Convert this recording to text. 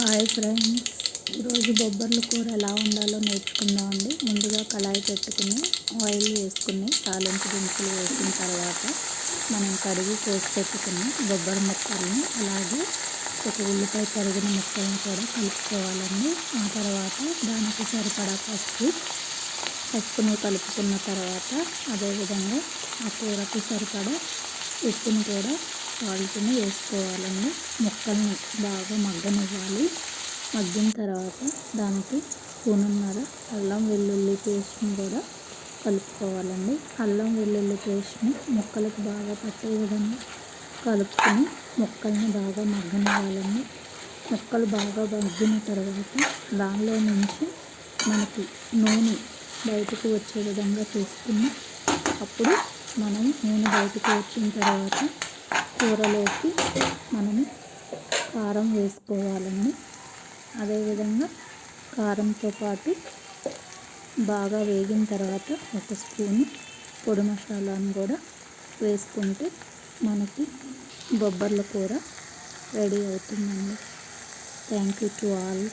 Hi friends. ఈరోజు బొబ్బర్ల కూర ఎలా వండాలో నేర్చుకుందామండి. ముందుగా కళాయి పెట్టుకుని ఆయిల్ వేసుకుని తాలింపు దినుసులు వేసిన తర్వాత మనం కడిగి కోసి పెట్టుకుని బొబ్బరి ముక్కల్ని అలాగే ఒక ఉల్లిపాయ తరిగిన ముక్కలను కూడా కలుపుకోవాలండి. ఆ తర్వాత దానికి సరిపడా పసుపు పసుపుని కలుపుకున్న తర్వాత అదేవిధంగా ఆ కూరకు సరిపడా ఉప్పును కూడా సాల్ట్ని వేసుకోవాలండి. ముక్కల్ని బాగా మగ్గనివ్వాలి. మగ్గిన తర్వాత దానికి స్పూనున్నర అల్లం వెల్లుల్లి పేస్ట్ని కూడా కలుపుకోవాలండి. అల్లం వెల్లుల్లి పేస్ట్ని ముక్కలకు బాగా పట్టే విధంగా కలుపుకొని ముక్కల్ని బాగా మగ్గనివ్వాలండి. ముక్కలు బాగా మగ్గిన తర్వాత దానిలో నుంచి మనకి నూనె బయటకు వచ్చే విధంగా చూసుకుని అప్పుడు మనం నూనె బయటకు వచ్చిన తర్వాత కూరలోకి మనము కారం వేసుకోవాలండి. అదేవిధంగా కారంతో పాటు బాగా వేగిన తర్వాత ఒక స్పూను పొడి మసాలాను కూడా వేసుకుంటే మనకి బొబ్బర్ల కూర రెడీ అవుతుందండి. Thank you to all